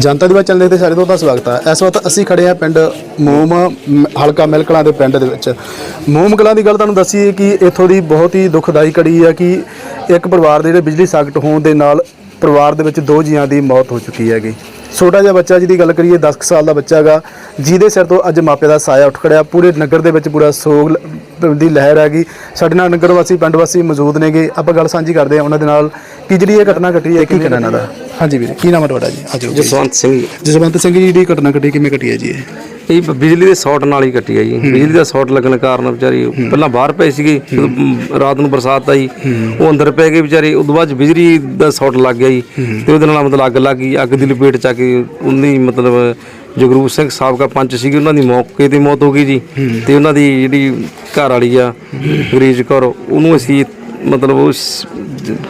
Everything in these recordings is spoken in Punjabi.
ਜਨਤਾ ਦੀ ਬਾਤ ਚੱਲਦੇ ਤੇ ਸਾਰੇ ਤੋਂ ਦਾ ਸਵਾਗਤ ਹੈ ਇਸ ਵਕਤ ਅਸੀਂ ਖੜੇ ਆ ਪਿੰਡ ਮੋਮ, ਮ- ਹਲਕਾ ਮਿਲਕਲਾਂ ਦੇ ਪਿੰਡ ਦੇ ਵਿੱਚ। ਮੋਮ ਕਲਾਂ ਦੀ ਗੱਲ ਤੁਹਾਨੂੰ ਦੱਸੀਏ ਕਿ ਇੱਥੋਂ ਦੀ ਬਹੁਤ ਹੀ ਦੁਖਦਾਈ ਕੜੀ ਆ ਕਿ ਇੱਕ ਪਰਿਵਾਰ ਦੇ ਜਿਹੜੇ ਬਿਜਲੀ ਸਾਕਟ ਹੋਣ ਦੇ ਨਾਲ ਪਰਿਵਾਰ ਦੇ ਵਿੱਚ ਦੋ ਜੀਆਂ ਦੀ ਮੌਤ ਹੋ ਚੁੱਕੀ ਹੈਗੀ। ਛੋਟਾ ਜਿਹਾ ਬੱਚਾ ਜਿਹਦੀ ਗੱਲ ਕਰੀਏ 10 ਕੁ ਸਾਲ ਦਾ ਬੱਚਾ ਹੈਗਾ ਜਿਹਦੇ ਸਿਰ ਤੋਂ ਅੱਜ ਮਾਪੇ ਦਾ ਸਾਇਆ ਉੱਠ ਖੜਿਆ ਪੂਰੇ ਨਗਰ ਦੇ ਵਿੱਚ ਪੂਰਾ ਸੋਗ ਦੀ ਲਹਿਰ ਹੈਗੀ। ਸਾਡੇ ਨਾਲ ਨਗਰ ਵਾਸੀ ਪਿੰਡ ਵਾਸੀ ਮੌਜੂਦ ਨੇਗੇ। ਆਪਾਂ ਗੱਲ ਸਾਂਝੀ ਕਰਦੇ ਹਾਂ ਉਹਨਾਂ ਦੇ ਨਾਲ। ਕਿ ਜਿਹੜੀ ਇਹ ਘਟਨਾ ਘਟੀ ਹੈ ਕੀ ਕਹਿਣਾ ਇਹਨਾਂ ਦਾ? ਹਾਂਜੀ ਵੀਰੇ ਕੀ ਨਾਮ ਹੈ ਤੁਹਾਡਾ ਜੀ? ਆਜੋ ਜਸਵੰਤ ਸਿੰਘ ਜਸਵੰਤ ਸਿੰਘ ਜੀ ਜਿਹੜੀ ਘਟਨਾ ਘਟੀ ਕਿਵੇਂ ਘਟੀ ਹੈ ਜੀ ਇਹ? ਇਹ ਬਿਜਲੀ ਦੇ ਸ਼ਾਰਟ ਨਾਲ ਹੀ ਕੱਟੀ ਆ ਜੀ ਬਿਜਲੀ ਦਾ ਸ਼ਾਰਟ ਲੱਗਣ ਕਾਰਨ ਵਿਚਾਰੀ ਪਹਿਲਾਂ ਬਾਹਰ ਪਏ ਸੀਗੇ ਜਦੋਂ, ਰਾਤ ਨੂੰ ਬਰਸਾਤ ਆਈ ਉਹ ਅੰਦਰ ਪੈ ਗਏ ਵਿਚਾਰੇ ਉਦੋਂ ਬਾਅਦ ਬਿਜਲੀ ਦਾ ਸ਼ਾਰਟ ਲੱਗ ਗਿਆ ਜੀ। ਤੇ ਉਹਦੇ ਨਾਲ ਮਤਲਬ ਅੱਗ ਲੱਗ ਗਈ ਅੱਗ ਦੀ ਲਪੇਟ ਚ ਆ ਕੇ ਉਹਦੀ ਮਤਲਬ ਜਗਰੂਪ ਸਿੰਘ ਸਾਬਕਾ ਪੰਚ ਸੀਗੇ ਉਹਨਾਂ ਦੀ ਮੌਕੇ ਤੇ ਮੌਤ ਹੋ ਗਈ ਜੀ। ਤੇ ਉਹਨਾਂ ਦੀ ਜਿਹੜੀ ਘਰ ਵਾਲੀ ਆ ਗਰੀਜ ਕੌਰ ਉਹਨੂੰ ਅਸੀਂ ਮਤਲਬ ਉਹ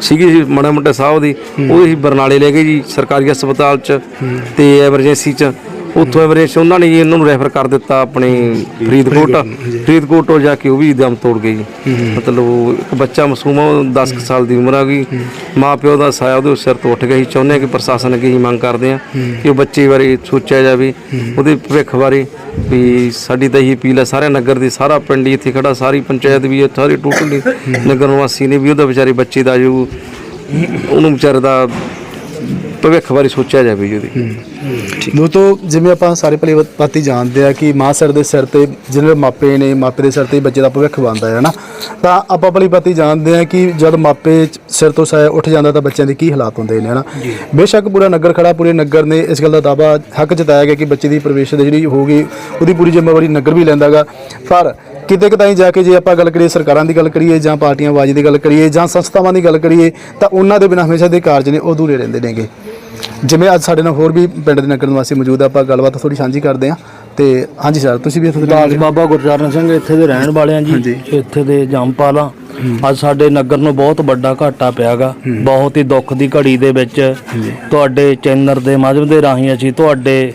ਸੀਗੀ ਮਾੜਾ ਮੋਟਾ ਸਾਹ ਦੀ ਉਹ ਅਸੀਂ ਬਰਨਾਲੇ ਲੈ ਗਏ ਜੀ ਸਰਕਾਰੀ ਹਸਪਤਾਲ ਚ ਤੇ ਐਮਰਜੈਂਸੀ ਚ। ਉੱਥੋਂ ਐਵਰੇਜ ਉਹਨਾਂ ਨੇ ਜੀ ਇਹਨਾਂ ਨੂੰ ਰੈਫਰ ਕਰ ਦਿੱਤਾ ਆਪਣੇ ਫਰੀਦਕੋਟ। ਫਰੀਦਕੋਟ ਤੋਂ ਜਾ ਕੇ ਉਹ ਵੀ ਦਮ ਤੋੜ ਜੀ। ਮਤਲਬ ਉਹ ਇੱਕ ਬੱਚਾ ਮਾਸੂਮ ਆ ਉਹ 10 ਕੁ ਸਾਲ ਦੀ ਉਮਰ ਆ ਗਈ। ਮਾਂ ਪਿਓ ਦਾ ਸਾਇਆ ਉਹਦੇ ਸਿਰ ਤੋਂ ਉੱਠ ਗਿਆ ਸੀ। ਚਾਹੁੰਦੇ ਕਿ ਪ੍ਰਸ਼ਾਸਨ ਅੱਗੇ ਹੀ ਮੰਗ ਕਰਦੇ ਆ ਕਿ ਉਹ ਬੱਚੇ ਬਾਰੇ ਸੋਚਿਆ ਜਾਵੇ ਉਹਦੇ ਭਵਿੱਖ ਬਾਰੇ ਵੀ ਸਾਡੀ ਤਾਂ ਇਹੀ ਅਪੀਲ ਹੈ ਸਾਰੇ ਨਗਰ ਦੀ ਸਾਰਾ ਪਿੰਡ ਇੱਥੇ ਖੜਾ ਸਾਰੀ ਪੰਚਾਇਤ ਵੀ ਹੈ ਸਾਰੀ ਟੋਟਲੀ ਨਗਰ ਨਿਵਾਸੀ ਨੇ ਵੀ ਉਹਦਾ ਵਿਚਾਰੇ ਬੱਚੇ ਦਾ ਜੋ ਉਹਨੂੰ ਵਿਚਾਰੇ ਦਾ ਭਵਿੱਖ ਬਾਰੇ ਸੋਚਿਆ ਜਾਵੇ ਜੀ ਉਹਦੀ। ਦੋਸਤੋ ਜਿਵੇਂ ਆਪਾਂ ਸਾਰੇ ਭਲੀ ਪਾਤੀ ਜਾਣਦੇ ਆ ਕਿ ਮਾਂ ਸਿਰ ਦੇ ਸਿਰ ਤੇ ਜਿਹਨਾਂ ਦੇ ਮਾਪੇ ਨੇ ਮਾਪੇ ਦੇ ਸਿਰ ਤੇ ਬੱਚੇ ਦਾ ਭਵਿੱਖ ਬਣਦਾ ਹੈ ਨਾ। ਤਾਂ ਆਪਾਂ ਭਲੀ ਪਾਤੀ ਜਾਣਦੇ ਆ ਕਿ ਜਦ ਮਾਪੇ ਸਿਰ ਤੋਂ ਸਾਇਆ ਉੱਠ ਜਾਂਦਾ ਤਾਂ ਬੱਚਿਆਂ ਦੇ ਕੀ ਹਾਲਾਤ ਹੁੰਦੇ ਨੇ ਹਨਾ ਬੇਸ਼ੱਕ ਪੂਰਾ ਨਗਰ ਖੜਾ ਪੂਰੇ ਨਗਰ ਨੇ ਇਸ ਗੱਲ ਦਾ ਦਾਵਾ ਹੱਕ ਜਤਾਇਆ ਗਿਆ ਕਿ ਬੱਚੇ ਦੀ ਪ੍ਰਵੇਸ਼ ਜਿਹੜੀ ਹੋਊਗੀ ਉਹਦੀ ਪੂਰੀ ਜ਼ਿੰਮੇਵਾਰੀ ਨਗਰ ਵੀ ਲੈਂਦਾਗਾ। ਪਰ ਕਿਤੇ ਕਿਤਾਈ ਜਾ ਕੇ ਜੇ ਆਪਾਂ ਗੱਲ ਕਰੀਏ ਸਰਕਾਰਾਂ ਦੀ ਗੱਲ ਕਰੀਏ ਜਾਂ ਪਾਰਟੀਆਂ ਬਾਜੀ ਦੀ ਗੱਲ ਕਰੀਏ ਜਾਂ ਸੰਸਥਾਵਾਂ ਦੀ ਗੱਲ ਕਰੀਏ ਤਾਂ ਉਹਨਾਂ ਦੇ ਬਿਨਾਂ ਹਮੇਸ਼ਾ ਦੇ ਕਾਰਜ ਨੇ ਉਹ ਅਧੂਰੇ ਰਹਿੰਦੇ ਨੇਗੇ। ਜਿਵੇਂ ਅੱਜ ਸਾਡੇ ਨਾਲ ਹੋਰ ਵੀ ਪਿੰਡ ਦੇ ਨਗਰ ਨਿਵਾਸੀ ਮੌਜੂਦ ਆ ਆਪਾਂ ਗੱਲਬਾਤ ਥੋੜੀ ਸਾਂਝੀ ਕਰਦੇ ਹਾਂ। ਤੇ ਹਾਂਜੀ ਸਰ ਤੁਸੀਂ ਵੀ ਇੱਥੇ ਦੇ ਦਾਸ ਬਾਬਾ ਗੁਰਚਰਨ ਸਿੰਘ ਇੱਥੇ ਦੇ ਰਹਿਣ ਵਾਲੇ ਆ ਜੀ। ਇੱਥੇ ਦੇ ਜੰਮਪਾਲਾ। ਅੱਜ ਸਾਡੇ ਨਗਰ ਨੂੰ ਬਹੁਤ ਵੱਡਾ ਘਾਟਾ ਪਿਆਗਾ। ਬਹੁਤ ਹੀ ਦੁੱਖ ਦੀ ਘੜੀ ਦੇ ਵਿੱਚ ਤੁਹਾਡੇ ਚੈਨਲ ਦੇ ਮਾਧਿਅਮ ਦੇ ਰਾਹੀਂ ਅਸੀਂ ਤੁਹਾਡੇ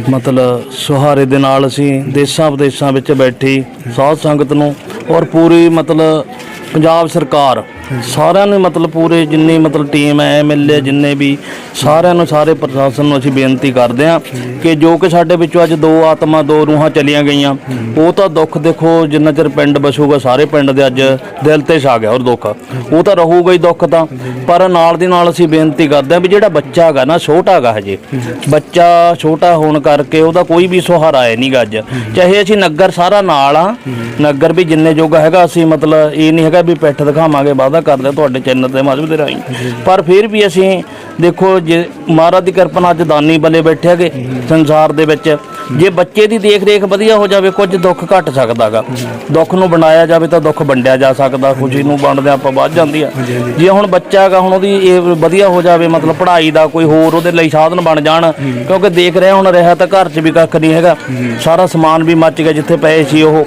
ਮਤਲਬ ਸੁਹਾਰੇ ਦੇ ਨਾਲ ਅਸੀਂ ਦੇਸ਼ਾਂ ਵਿਦੇਸ਼ਾਂ ਵਿੱਚ ਬੈਠੀ ਸਾਧ ਸੰਗਤ ਨੂੰ ਔਰ ਪੂਰੀ ਮਤਲਬ ਪੰਜਾਬ ਸਰਕਾਰ ਸਾਰਿਆਂ ਨੂੰ ਮਤਲਬ ਪੂਰੇ ਜਿੰਨੀ ਮਤਲਬ ਟੀਮ ਹੈ ਐਮਐਲਏ ਜਿੰਨੇ ਵੀ ਸਾਰਿਆਂ ਨੂੰ ਸਾਰੇ ਪ੍ਰਸ਼ਾਸਨ ਨੂੰ ਅਸੀਂ ਬੇਨਤੀ ਕਰਦੇ ਹਾਂ ਕਿ ਜੋ ਕਿ ਸਾਡੇ ਵਿੱਚੋਂ ਅੱਜ ਦੋ ਆਤਮਾ ਦੋ ਰੂਹਾਂ ਚਲੀਆਂ ਗਈਆਂ ਉਹ ਤਾਂ ਦੁੱਖ ਦੇਖੋ ਜਿੰਨਾ ਚਿਰ ਪਿੰਡ ਬਸੂਗਾ ਸਾਰੇ ਪਿੰਡ ਦੇ ਅੱਜ ਦਿਲ ਤੇ ਛਾ ਗਿਆ ਔਰ ਦੁੱਖ। ਉਹ ਤਾਂ ਰਹੂਗਾ ਹੀ ਦੁੱਖ ਤਾਂ ਪਰ ਨਾਲ ਦੀ ਨਾਲ ਅਸੀਂ ਬੇਨਤੀ ਕਰਦੇ ਹਾਂ ਵੀ ਜਿਹੜਾ ਬੱਚਾ ਹੈਗਾ ਨਾ ਛੋਟਾ ਹੈਗਾ ਹਜੇ ਬੱਚਾ ਛੋਟਾ ਹੋਣ ਕਰਕੇ ਉਹਦਾ ਕੋਈ ਵੀ ਸਹਾਰਾ ਹੈ ਨਹੀਂਗਾ ਅੱਜ। ਚਾਹੇ ਅਸੀਂ ਨਗਰ ਸਾਰਾ ਨਾਲ ਆ ਨਗਰ ਵੀ ਜਿੰਨੇ ਜੋਗਾ ਹੈਗਾ ਅਸੀਂ ਮਤਲਬ ਇਹ ਨਹੀਂ ਹੈਗਾ ਵੀ ਪਿੱਠ ਦਿਖਾਵਾਂਗੇ ਵਾਅਦਾ ਕਰਦੇ ਤੁਹਾਡੇ ਚੈਨਲ ਤੇ ਮਾਧਵ ਦੇ ਰਾਹੀਂ। ਪਰ ਫਿਰ ਵੀ ਅਸੀਂ ਦੇਖੋ ਜੇ ਮਹਾਰਾਜ ਦੀ ਕਿਰਪਾ ਨਾਲ ਅੱਜ ਦਾਨੀ ਬੱਲੇ ਬੈਠੇ ਹੈਗੇ ਸੰਸਾਰ ਦੇ ਵਿੱਚ। ਜੇ ਬੱਚੇ ਦੀ ਦੇਖ ਰੇਖ ਵਧੀਆ ਹੋ ਜਾਵੇ ਕੁਝ ਦੁੱਖ ਘਟ ਸਕਦਾਗਾ। ਦੁੱਖ ਨੂੰ ਬਣਾਇਆ ਜਾਵੇ ਤਾਂ ਦੁੱਖ ਵੰਡਿਆ ਜਾ ਸਕਦਾ ਖੁਸ਼ੀ ਨੂੰ ਵੰਡਦੇ ਆਪਾਂ ਵੱਧ ਜਾਂਦੀ ਆ। ਜੇ ਹੁਣ ਬੱਚਾ ਹੈਗਾ ਹੁਣ ਉਹਦੀ ਇਹ ਵਧੀਆ ਹੋ ਜਾਵੇ ਮਤਲਬ ਪੜ੍ਹਾਈ ਦਾ ਕੋਈ ਹੋਰ ਉਹਦੇ ਲਈ ਸਾਧਨ ਬਣ ਜਾਣ ਕਿਉਂਕਿ ਦੇਖ ਰਿਹਾ ਹੁਣ ਰਿਹਾ ਤਾਂ ਘਰ 'ਚ ਵੀ ਕੱਖ ਨਹੀਂ ਹੈਗਾ। ਸਾਰਾ ਸਮਾਨ ਵੀ ਮੱਚ ਗਿਆ ਜਿੱਥੇ ਪਏ ਸੀ ਉਹ।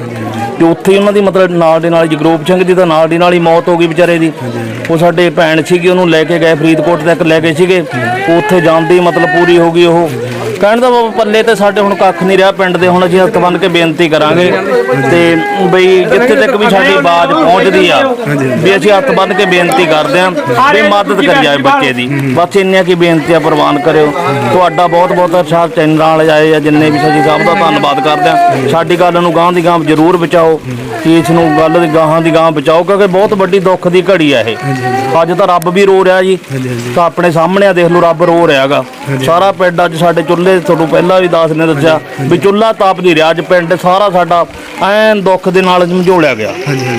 ਤੇ ਉੱਥੇ ਹੀ ਉਹਨਾਂ ਦੀ ਮਤਲਬ ਨਾਲ ਦੇ ਨਾਲ ਜਗਰੂਪ ਸਿੰਘ ਦੀ ਤਾਂ ਨਾਲ ਦੀ ਨਾਲ ਹੀ ਮੌਤ ਹੋ ਗਈ ਵਿਚਾਰੇ ਦੀ। ਉਹ ਸਾਡੇ ਭੈਣ ਸੀਗੀ, ਉਹਨੂੰ ਲੈ ਕੇ ਗਏ ਫਰੀਦਕੋਟ ਤੱਕ ਲੈ ਕੇ ਸੀਗੇ। ਉੱਥੇ ਜਾਂਦੀ ਮਤਲਬ ਪੂਰੀ ਹੋ ਗਈ ਉਹ। ਕਹਿਣ ਦਾ ਭਾਵ ਪੱਲੇ ਤੇ ਸਾਡੇ ਹੁਣ ਕੱਖ ਨਹੀਂ ਰਿਹਾ ਪਿੰਡ ਦੇ, ਹੁਣ ਅਸੀਂ ਹੱਥ ਬੰਨ ਕੇ ਬੇਨਤੀ ਕਰਾਂਗੇ ਤੇ ਬਈ ਜਿੱਥੇ ਤੱਕ ਵੀ ਸਾਡੀ ਆਵਾਜ਼ ਪਹੁੰਚਦੀ ਆ, ਵੀ ਅਸੀਂ ਹੱਥ ਬੰਨ ਕੇ ਬੇਨਤੀ ਕਰਦੇ ਆਂ ਵੀ ਮਦਦ ਕਰੀ ਜਾਏ ਬੱਚੇ ਦੀ। ਬਸ ਇੰਨੀਆਂ ਕੀ ਬੇਨਤੀਆਂ ਪ੍ਰਵਾਨ ਕਰਿਓ। ਤੁਹਾਡਾ ਬਹੁਤ ਬਹੁਤ ਸਾਹਿਬ ਚੈਨਲ ਵਾਲੇ ਆਏ ਆ, ਜਿੰਨੇ ਵੀ ਸਜੀ ਸਾਹਿਬ ਦਾ ਧੰਨਵਾਦ ਕਰਦੇ ਆਂ ਸਾਡੀ ਗੱਲ ਨੂੰ ਗਾਂ ਦੀ ਗਾਂ ਜ਼ਰੂਰ ਬਚਾਓ ਇਸ ਨੂੰ ਗੱਲ ਦੀ ਗਾਹਾਂ ਦੀ ਗਾਂ ਬਚਾਓ, ਕਿਉਂਕਿ ਬਹੁਤ ਵੱਡੀ ਦੁੱਖ ਦੀ ਘੜੀ ਆ ਇਹ। ਅੱਜ ਤਾਂ ਰੱਬ ਵੀ ਰੋ ਰਿਹਾ ਜੀ। ਤਾਂ ਆਪਣੇ ਸਾਹਮਣੇ ਆ, ਦੇਖ ਲਓ, ਰੱਬ ਰੋ ਰਿਹਾਗਾ। ਸਾਰਾ ਪਿੰਡ ਅੱਜ ਸਾਡੇ ਚੁੱਲ੍ਹੇ ਤੁਹਾਨੂੰ ਪਹਿਲਾਂ ਵੀ ਦਾਸ ਨੇ ਦੱਸਿਆ ਵੀ ਚੁੱਲ੍ਹਾ ਤਾਪ ਨਹੀਂ ਰਿਹਾ। ਅੱਜ ਪਿੰਡ ਸਾਰਾ ਸਾਡਾ ਐਨ ਦੁੱਖ ਦੇ ਨਾਲ ਝੰਜੋੜਿਆ ਗਿਆ।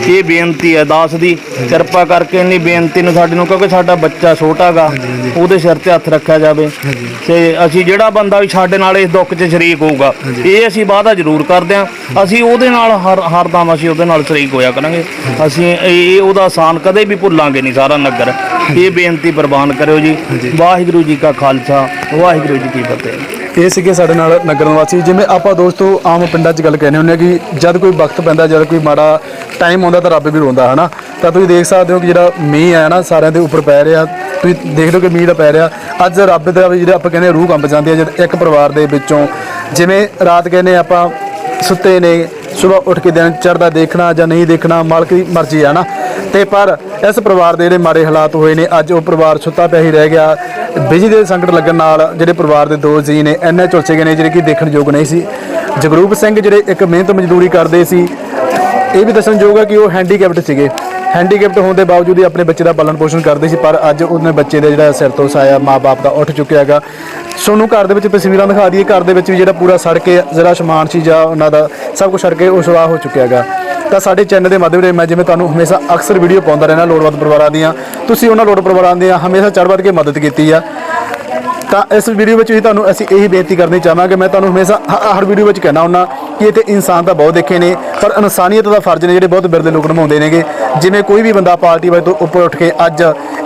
ਇਹ ਬੇਨਤੀ ਹੈ ਦਾਸ ਦੀ। ਕਿਰਪਾ ਕਰਕੇ ਇੰਨੀ ਬੇਨਤੀ ਨੂੰ ਸਾਡੀ ਨੂੰ ਕਿਉਂਕਿ ਸਾਡਾ ਬੱਚਾ ਛੋਟਾਗਾ ਉਹਦੇ ਸਿਰ ਤੇ ਹੱਥ ਰੱਖਿਆ ਜਾਵੇ। ਤੇ ਅਸੀਂ ਜਿਹੜਾ ਬੰਦਾ ਵੀ ਸਾਡੇ ਨਾਲ ਇਸ ਦੁੱਖ 'ਚ ਸ਼ਰੀਕ ਹੋਊਗਾ ਇਹ ਅਸੀਂ ਵਾਅਦਾ ਜ਼ਰੂਰ ਕਰਦੇ ਹਾਂ। ਅਸੀਂ ਉਹਦੇ ਨਾਲ ਹਰ ਹਰਦਮ ਅਸੀਂ ਉਹਦੇ ਨਾਲ ਸ਼ਰੀਕ ਹੋਇਆ ਕਰਾਂਗੇ। ਅਸੀਂ ਇਹ ਇਹ ਉਹਦਾ ਆਸਾਨ ਕਦੇ ਵੀ ਭੁੱਲਾਂਗੇ ਨਹੀਂ ਸਾਰਾ ਨਗਰ। ਇਹ ਬੇਨਤੀ ਪ੍ਰਵਾਨ ਕਰਿਓ ਜੀ। ਵਾਹਿਗੁਰੂ ਜੀ ਕਾ ਖਾਲਸਾ ਵਾਹਿਗੁਰੂ ਜੀ ਕੀ ਫਤਿਹ। ਇਹ ਸੀਗੇ ਸਾਡੇ ਨਾਲ ਨਗਰ ਨਿਵਾਸੀ, ਜਿਵੇਂ ਆਪਾਂ ਦੋਸਤੋ ਆਮ ਪਿੰਡਾਂ 'ਚ ਗੱਲ ਕਹਿੰਦੇ ਹੁੰਦੇ ਆ ਕਿ ਜਦ ਕੋਈ ਵਕਤ ਪੈਂਦਾ, ਜਦ ਕੋਈ ਮਾੜਾ ਟਾਈਮ ਆਉਂਦਾ ਤਾਂ ਰੱਬ ਵੀ ਰੋਂਦਾ, ਹਨਾ? ਤਾਂ ਤੁਸੀਂ ਦੇਖ ਸਕਦੇ ਹੋ ਕਿ ਜਿਹੜਾ ਮੀਂਹ ਹੈ ਨਾ, ਸਾਰਿਆਂ ਦੇ ਉੱਪਰ ਪੈ ਰਿਹਾ। ਤੁਸੀਂ ਦੇਖ ਲਓ ਕਿ ਮੀਂਹ ਦਾ ਪੈ ਰਿਹਾ। ਅੱਜ ਰੱਬ ਦਾ ਵੀ ਜਿਹੜਾ ਆਪਾਂ ਕਹਿੰਦੇ ਰੂਹ ਕੰਬ ਜਾਂਦੀ ਹੈ ਜਦ ਇੱਕ ਪਰਿਵਾਰ ਦੇ ਵਿੱਚੋਂ ਜਿਵੇਂ ਰਾਤ ਕਹਿੰਦੇ ਆਪਾਂ ਸੁੱਤੇ ਨੇ ਸਵੇਰ ਉੱਠ ਕੇ ਦਿਨ ਚੜ੍ਹਦਾ ਦੇਖਣਾ ਜਾਂ ਨਹੀਂ ਦੇਖਣਾ, ਮਾਲਕ ਦੀ ਮਰਜ਼ੀ ਹੈ ਨਾ ਤੇ ਪਰ ਇਸ ਪਰਿਵਾਰ ਦੇ ਜਿਹੜੇ ਮਾੜੇ ਹਾਲਾਤ ਹੋਏ ਨੇ, ਅੱਜ ਉਹ ਪਰਿਵਾਰ ਸੁੱਤਾ ਪਿਆ ਹੀ ਰਹਿ ਗਿਆ। ਬਿਜਲੀ ਦੇ ਸੰਕਟ ਲੱਗਣ ਨਾਲ ਜਿਹੜੇ ਪਰਿਵਾਰ ਦੇ ਦੋ ਜੀ ਨੇ, ਇੰਨੇ ਝੁਲਸੇ ਗਏ ਨੇ ਜਿਹੜੇ ਕਿ ਦੇਖਣ ਯੋਗ ਨਹੀਂ ਸੀ। ਜਗਰੂਪ ਸਿੰਘ ਜਿਹੜੇ ਇੱਕ ਮਿਹਨਤ ਮਜ਼ਦੂਰੀ ਕਰਦੇ ਸੀ, ਇਹ ਵੀ ਦੱਸਣਯੋਗ ਹੈ ਕਿ ਉਹ ਹੈਂਡੀਕੈਪਟ ਸੀਗੇ। ਹੈਂਡੀਕੈਪਟ ਹੋਣ ਦੇ ਬਾਵਜੂਦ ਹੀ ਆਪਣੇ ਬੱਚੇ ਦਾ ਪਾਲਣ ਪੋਸ਼ਣ ਕਰਦੇ ਸੀ, ਪਰ ਅੱਜ ਉਹਨੇ ਬੱਚੇ ਦੇ ਜਿਹੜਾ ਸਿਰ ਤੋਂ ਸਾਇਆ ਮਾਪੇ ਦਾ ਉੱਠ ਚੁੱਕਿਆ ਹੈਗਾ। ਸੋਨੂੰ ਘਰ ਦੇ ਵਿੱਚ ਤਸਵੀਰਾਂ ਦਿਖਾ ਦਈਏ, ਘਰ ਦੇ ਵਿੱਚ ਵੀ ਜਿਹੜਾ ਪੂਰਾ ਸੜ ਕੇ ਜਿਹੜਾ ਸਮਾਨ ਸੀ ਜਾਂ ਉਹਨਾਂ ਦਾ ਸਭ ਕੁਝ ਸੜ ਕੇ ਉਹ ਸਵਾਹ ਹੋ ਚੁੱਕਿਆ ਹੈਗਾ। ਤਾਂ ਸਾਡੇ ਚੈਨਲ ਦੇ ਮਾਧਿਅਮ ਰਾਹੀਂ ਮੈਂ ਜਿਵੇਂ ਤੁਹਾਨੂੰ ਹਮੇਸ਼ਾ ਅਕਸਰ ਵੀਡੀਓ ਪਾਉਂਦਾ ਰਹਿਣਾ ਲੋੜਵੰਦ ਪਰਿਵਾਰਾਂ ਦੀਆਂ, ਤੁਸੀਂ ਉਹਨਾਂ ਲੋੜ ਪਰਿਵਾਰਾਂ ਦੀਆਂ ਹਮੇਸ਼ਾ ਚੜ੍ਹ ਵੱਧ ਕੇ ਮਦਦ ਕੀਤੀ ਆ। ਤਾਂ ਇਸ ਵੀਡੀਓ ਵਿੱਚ ਵੀ ਤੁਹਾਨੂੰ ਅਸੀਂ ਇਹੀ ਬੇਨਤੀ ਕਰਨੀ ਚਾਹਾਂਗੇ, ਮੈਂ ਤੁਹਾਨੂੰ ਹਮੇਸ਼ਾ ਹ- ਹਰ ਵੀਡੀਓ ਵਿੱਚ ਕਹਿਣਾ ਹੁੰਦਾ ਕਿ ਇੱਥੇ ਇਨਸਾਨ ਤਾਂ ਬਹੁਤ ਦੇਖੇ ਨੇ, ਪਰ ਇਨਸਾਨੀਅਤ ਦਾ ਫਰਜ਼ ਨੇ ਜਿਹੜੇ ਬਹੁਤ ਬਿਰਦੇ ਲੋਕ ਨਿਭਾਉਂਦੇ ਨੇਗੇ। ਜਿਵੇਂ ਕੋਈ ਵੀ ਬੰਦਾ ਪਾਰਟੀ ਵਾਲੇ ਤੋਂ ਉੱਪਰ ਉੱਠ ਕੇ ਅੱਜ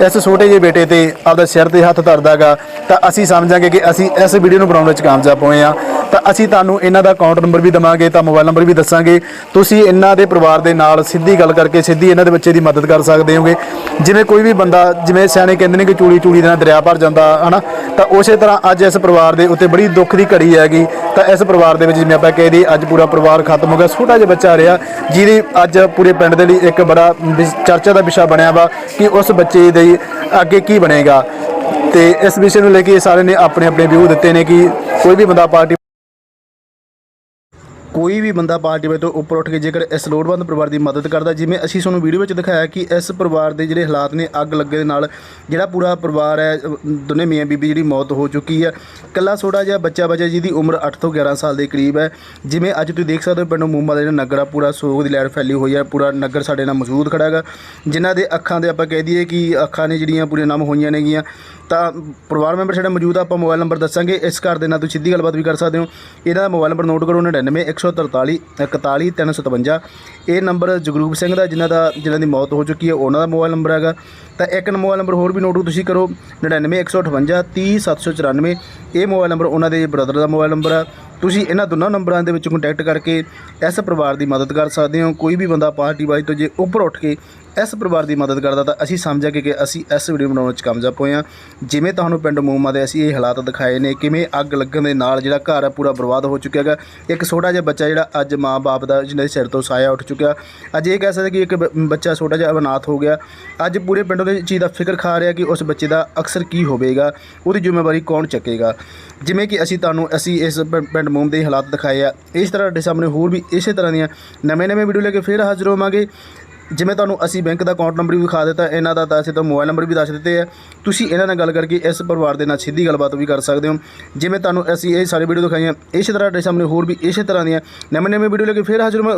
ਇਸ ਛੋਟੇ ਜਿਹੇ ਬੇਟੇ ਤੇ ਆਪਦਾ ਸਿਰ ਤੇ ਹੱਥ ਧਰਦਾਗਾ ਤਾਂ ਅਸੀਂ ਸਮਝਾਂਗੇ ਕਿ ਅਸੀਂ ਇਸ ਵੀਡੀਓ ਨੂੰ ਬਣਾਉਣ ਵਿੱਚ ਕਾਮਯਾਬ ਹੋਏ ਆ। ਤਾਂ ਅਸੀਂ ਤੁਹਾਨੂੰ ਇਹਨਾਂ ਦਾ ਅਕਾਊਂਟ ਨੰਬਰ ਵੀ ਦਵਾਂਗੇ, ਤਾਂ ਮੋਬਾਈਲ ਨੰਬਰ ਵੀ ਦੱਸਾਂਗੇ। ਤੁਸੀਂ ਇਹਨਾਂ ਦੇ ਪਰਿਵਾਰ ਦੇ ਨਾਲ ਸਿੱਧੀ ਗੱਲ ਕਰਕੇ ਸਿੱਧੀ ਇਹਨਾਂ ਦੇ ਬੱਚੇ ਦੀ ਮਦਦ ਕਰ ਸਕਦੇ ਹੋਗੇ। ਜਿਵੇਂ ਕੋਈ ਵੀ ਬੰਦਾ, ਜਿਵੇਂ ਸਿਆਣੇ ਕਹਿੰਦੇ ਨੇ ਕਿ ਚੂੜੀ ਚੂੜੀ ਦੇ ਨਾਲ ਦਰਿਆ ਭਰ ਜਾਂਦਾ, ਹਨਾ? ਤਾਂ ਉਸੇ ਤਰ੍ਹਾਂ ਅੱਜ ਇਸ ਪਰਿਵਾਰ ਦੇ ਉੱਤੇ ਬੜੀ ਦੁੱਖ ਦੀ ਘੜੀ ਹੈਗੀ। ਤਾਂ ਇਸ ਪਰਿਵਾਰ ਦੇ ਵਿੱਚ ਜਿਵੇਂ ਆਪਾਂ ਕਹਿ ਦਈਏ, ਅੱਜ ਪੂਰਾ ਪਰਿਵਾਰ ਖਤਮ ਹੋ ਗਿਆ। ਛੋਟਾ ਜਿਹਾ ਬੱਚਾ ਰਿਹਾ, ਜਿਹਦੀ ਅੱਜ ਪੂਰੇ ਪਿੰਡ ਦੇ ਲਈ ਇੱਕ ਬੜਾ ਵਿਸ- ਚਰਚਾ ਦਾ ਵਿਸ਼ਾ ਬਣਿਆ ਵਾ ਕਿ ਉਸ ਬੱਚੇ ਦੇ ਅੱਗੇ ਕੀ ਬਣੇਗਾ। ਤੇ ਇਸ ਵਿਸ਼ੇ ਨੂੰ ਲੈ ਕੇ ਸਾਰੇ ਨੇ ਆਪਣੇ ਆਪਣੇ ਵਿਊ ਦਿੱਤੇ ਨੇ ਕਿ ਕੋਈ ਵੀ ਬੰਦਾ ਪਾਰਟੀ ਕੋਈ ਵੀ ਬੰਦਾ ਪਾਰਟੀ ਵਿੱਚ ਤੋਂ ਉੱਪਰ ਉੱਠ ਕੇ ਜੇਕਰ ਇਸ ਲੋੜਵੰਦ ਪਰਿਵਾਰ ਦੀ ਮਦਦ ਕਰਦਾ, ਜਿਵੇਂ ਅਸੀਂ ਤੁਹਾਨੂੰ ਵੀਡੀਓ ਵਿੱਚ ਦਿਖਾਇਆ ਕਿ ਇਸ ਪਰਿਵਾਰ ਦੇ ਜਿਹੜੇ ਹਾਲਾਤ ਨੇ, ਅੱਗ ਲੱਗੇ ਦੇ ਨਾਲ ਜਿਹੜਾ ਪੂਰਾ ਪਰਿਵਾਰ ਹੈ, ਦੋਨੇ ਮੀਆਂ ਬੀਬੀ ਜਿਹੜੀ ਮੌਤ ਹੋ ਚੁੱਕੀ ਹੈ। ਕੱਲਾ ਛੋਟਾ ਜਿਹਾ ਬੱਚਾ ਬਚਿਆ ਜਿਹਦੀ ਉਮਰ 8 ਤੋਂ 11 ਸਾਲ ਦੇ ਕਰੀਬ ਹੈ। ਜਿਵੇਂ ਅੱਜ ਤੁਸੀਂ ਦੇਖ ਸਕਦੇ ਹੋ, ਪਿੰਡੋਂ ਮੂਮਾ ਦਾ ਜਿਹੜਾ ਨਗਰ ਆ, ਪੂਰਾ ਸੋਗ ਦੀ ਲਹਿਰ ਫੈਲੀ ਹੋਈ ਹੈ, ਪੂਰਾ ਨਗਰ ਸਾਡੇ ਨਾਲ ਮੌਜੂਦ ਖੜਾ ਹੈਗਾ। ਜਿਨ੍ਹਾਂ ਦੇ ਅੱਖਾਂ ਦੇ ਆਪਾਂ ਕਹਿ ਦਈਏ ਕਿ ਅੱਖਾਂ ਨੇ ਜਿਹੜੀਆਂ ਪੂਰੀਆਂ ਨਮ ਹੋਈਆਂ ਨੇਗੀਆਂ। ਤਾਂ ਪਰਿਵਾਰ ਮੈਂਬਰ ਸਾਡਾ ਮੌਜੂਦ ਆ, ਆਪਾਂ ਮੋਬਾਈਲ ਨੰਬਰ ਦੱਸਾਂਗੇ। ਇਸ ਘਰ ਦੇ ਨਾਲ ਤੁਸੀਂ ਸਿੱਧੀ ਗੱਲਬਾਤ ਵੀ ਕਰ ਸਕਦੇ ਹੋ। ਇਹਦਾ ਦਾ ਮੋਬਾਈਲ ਨੰਬਰ ਨੋਟ ਕਰੋ 99 143 41 357 ਇਹ ਨੰਬਰ ਜਗਰੂਪ ਸਿੰਘ ਦਾ, ਜਿਨ੍ਹਾਂ ਦਾ, ਜਿਨ੍ਹਾਂ ਦੀ ਮੌਤ ਹੋ ਚੁੱਕੀ ਹੈ, ਉਹਨਾਂ ਦਾ ਮੋਬਾਈਲ ਨੰਬਰ ਹੈਗਾ। ਤਾਂ ਇੱਕ ਮੋਬਾਈਲ ਨੰਬਰ ਹੋਰ ਵੀ ਨੋਟ ਤੁਸੀਂ ਕਰੋ 99 158 30 794 ਇਹ ਮੋਬਾਈਲ ਨੰਬਰ ਉਹਨਾਂ ਦੇ ਬ੍ਰਦਰ ਦਾ ਮੋਬਾਈਲ ਨੰਬਰ ਆ। ਤੁਸੀਂ ਇਹਨਾਂ ਦੋਨਾਂ ਨੰਬਰਾਂ ਦੇ ਵਿੱਚ ਕੰਟੈਕਟ ਕਰਕੇ ਇਸ ਪਰਿਵਾਰ ਦੀ ਮਦਦ ਕਰ ਸਕਦੇ ਹੋ। ਕੋਈ ਵੀ ਬੰਦਾ ਪਾਰਟੀ ਵਾਈਜ਼ ਤੋਂ ਜੇ ਉੱਪਰ ਉੱਠ ਕੇ ਇਸ ਪਰਿਵਾਰ ਦੀ ਮਦਦ ਕਰਦਾ ਤਾਂ ਅਸੀਂ ਸਮਝਿਆ ਕਿ ਅਸੀਂ ਇਸ ਵੀਡੀਓ ਬਣਾਉਣ ਵਿੱਚ ਕਾਮਯਾਬ ਹੋਏ ਹਾਂ। ਜਿਵੇਂ ਤੁਹਾਨੂੰ ਪਿੰਡ ਮੂਮਾ ਦੇ ਅਸੀਂ ਇਹ ਹਾਲਾਤ ਦਿਖਾਏ ਨੇ, ਕਿਵੇਂ ਅੱਗ ਲੱਗਣ ਦੇ ਨਾਲ ਜਿਹੜਾ ਘਰ ਆ ਪੂਰਾ ਬਰਬਾਦ ਹੋ ਚੁੱਕਿਆ ਹੈਗਾ। ਇੱਕ ਛੋਟਾ ਜਿਹਾ ਬੱਚਾ ਜਿਹੜਾ ਅੱਜ ਮਾਂ-ਬਾਪ ਦਾ, ਜਿਹਨਾਂ ਦੇ ਸਿਰ ਤੋਂ ਸਾਇਆ ਉੱਠ ਚੁੱਕਿਆ। ਅੱਜ ਇਹ ਕਹਿ ਸਕਦੇ ਕਿ ਇੱਕ ਬੱਚਾ ਛੋਟਾ ਜਿਹਾ ਅਨਾਥ ਹੋ ਗਿਆ। ਅੱਜ ਪੂਰੇ ਪਿੰਡ ਦੇ ਚੀਜ਼ ਦਾ ਫਿਕਰ ਖਾ ਰਿਹਾ ਕਿ ਉਸ ਬੱਚੇ ਦਾ ਅਕਸਰ ਕੀ ਹੋਵੇਗਾ, ਉਹਦੀ ਜ਼ਿੰਮੇਵਾਰੀ ਕੌਣ ਚੱਕੇਗਾ। ਜਿਵੇਂ ਕਿ ਅਸੀਂ ਤੁਹਾਨੂੰ, ਅਸੀਂ ਇਸ ਪਿੰਡ ਮੂਮ ਦੇ ਹਾਲਾਤ ਦਿਖਾਏ ਆ। ਇਸ ਤਰ੍ਹਾਂ ਤੁਹਾਡੇ ਸਾਹਮਣੇ ਹੋਰ ਵੀ ਇਸੇ ਤਰ੍ਹਾਂ ਦੀਆਂ ਨਵੇਂ-ਨਵੇਂ ਵੀਡੀਓ ਲੈ ਕੇ ਫਿਰ ਹਾਜ਼ਰ ਹੋਵਾਂਗੇ। ਜਿਵੇਂ ਤੁਹਾਨੂੰ ਅਸੀਂ ਬੈਂਕ ਦਾ ਅਕਾਊਂਟ ਨੰਬਰ ਵੀ ਵਿਖਾ ਦਿੱਤਾ, ਇਹਨਾਂ ਦਾ ਤਾਂ ਅਸੀਂ ਤਾਂ ਮੋਬਾਈਲ ਨੰਬਰ ਵੀ ਦੱਸ ਦਿੱਤੇ ਆ। ਤੁਸੀਂ ਇਹਨਾਂ ਨਾਲ ਗੱਲ ਕਰਕੇ ਇਸ ਪਰਿਵਾਰ ਦੇ ਨਾਲ ਸਿੱਧੀ ਗੱਲਬਾਤ ਵੀ ਕਰ ਸਕਦੇ ਹੋ। ਜਿਵੇਂ ਤੁਹਾਨੂੰ ਅਸੀਂ ਇਹ ਸਾਰੀ ਵੀਡੀਓ ਦਿਖਾਈਆਂ, ਇਸੇ ਤਰ੍ਹਾਂ ਤੁਹਾਡੇ ਸਾਹਮਣੇ ਹੋਰ ਵੀ ਇਸੇ ਤਰ੍ਹਾਂ ਦੀਆਂ ਨਵੇਂ ਨਵੇਂ ਵੀਡੀਓ ਲੈ ਕੇ ਫਿਰ ਹਾਜ਼ਰ ਮੈਂ